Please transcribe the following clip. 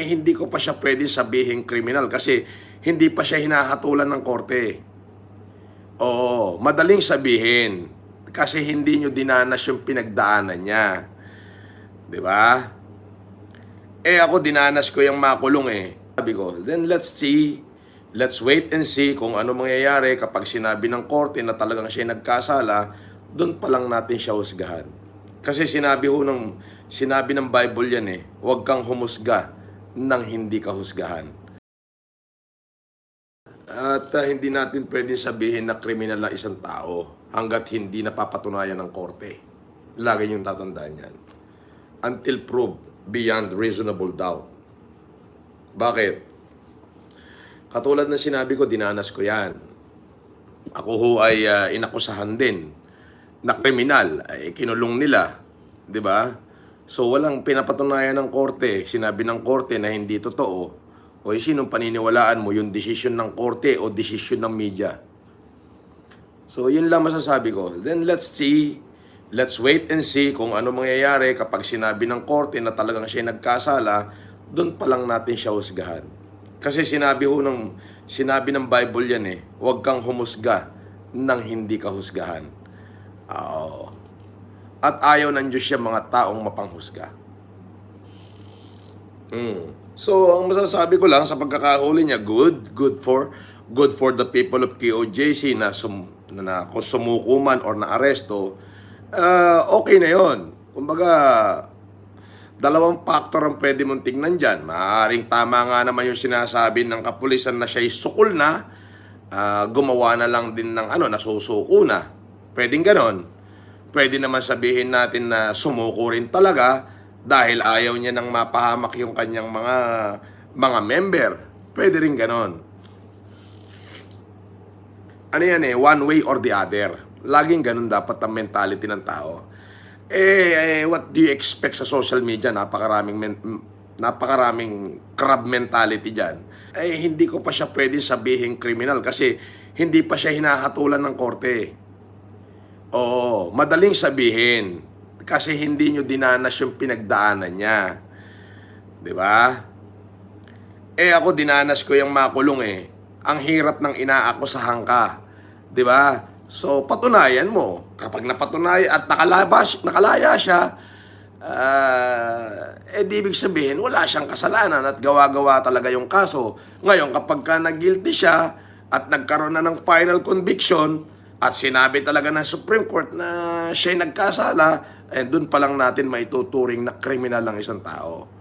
eh hindi ko pa siya pwede sabihin kriminal kasi hindi pa siya hinahatulan ng korte. Oo, madaling sabihin kasi hindi nyo dinanas yung pinagdaanan niya. 'Di ba? Eh ako dinanas ko yung makulong eh. Sabi ko, then let's see, let's wait and see kung ano mangyayari kapag sinabi ng korte na talagang siya nagkasala, doon pa lang natin siya husgahan. Kasi sinabi ho ng, sinabi ng Bible yan eh, huwag kang humusga nang hindi ka husgahan. At ah, hindi natin pwedeng sabihin na kriminal na isang tao hanggat hindi napapatunayan ng korte. Lagi niyong tatandaan yan. Until proved beyond reasonable doubt. Bakit? Katulad na sinabi ko, dinanas ko yan. Ako ho ay ah, inakusahan din na kriminal. Ay, kinulong nila. ba? So walang pinapatunayan ng korte. Sinabi ng korte na hindi totoo. O sinong paniniwalaan mo yung desisyon ng korte o desisyon ng media? So yun lang masasabi ko. Then let's see, let's wait and see kung ano mangyayari kapag sinabi ng korte na talagang siya nagkasala, doon pa lang natin siya husgahan. Kasi sinabi ho ng, sinabi ng Bible yan eh, huwag kang humusga nang hindi ka husgahan. Oo. At ayaw ng Diyos siya mga taong mapanghusga. Mm. So, ang masasabi ko lang sa pagkakahuli niya, good, good for good for the people of KOJC na, sum, na, na kung sumuko man or na-aresto, ah, okay na yon. Kumbaga, dalawang factor ang pwede mong tingnan dyan. Maaaring tama nga naman yung sinasabi ng kapulisan na siya'y sukol na, ah, gumawa na lang din ng ano, nasusuko na. Pwedeng ganon. Pwede naman sabihin natin na sumuko rin talaga dahil ayaw niya nang mapahamak yung kanyang mga mga member. Pwede rin ganon. Ano yan eh, one way or the other. Laging ganun dapat ang mentality ng tao. Eh, eh, what do you expect sa social media? Napakaraming men- napakaraming crab mentality diyan. Eh, hindi ko pa siya pwede sabihin kriminal kasi hindi pa siya hinahatulan ng korte. Oo, madaling sabihin kasi hindi nyo dinanas yung pinagdaanan niya. 'Di ba? Eh ako dinanas ko yung makulong eh. Ang hirap ng inaakusahan ka. 'Di ba? So patunayan mo. Kapag napatunay at nakalabas, nakalaya siya, ah, eh di ibig sabihin wala siyang kasalanan at gawa-gawa talaga yung kaso. Ngayon kapag ka nag-guilty siya at nagkaroon na ng final conviction at sinabi talaga ng Supreme Court na siya'y nagkasala, eh doon pa lang natin maituturing na kriminal ng isang tao.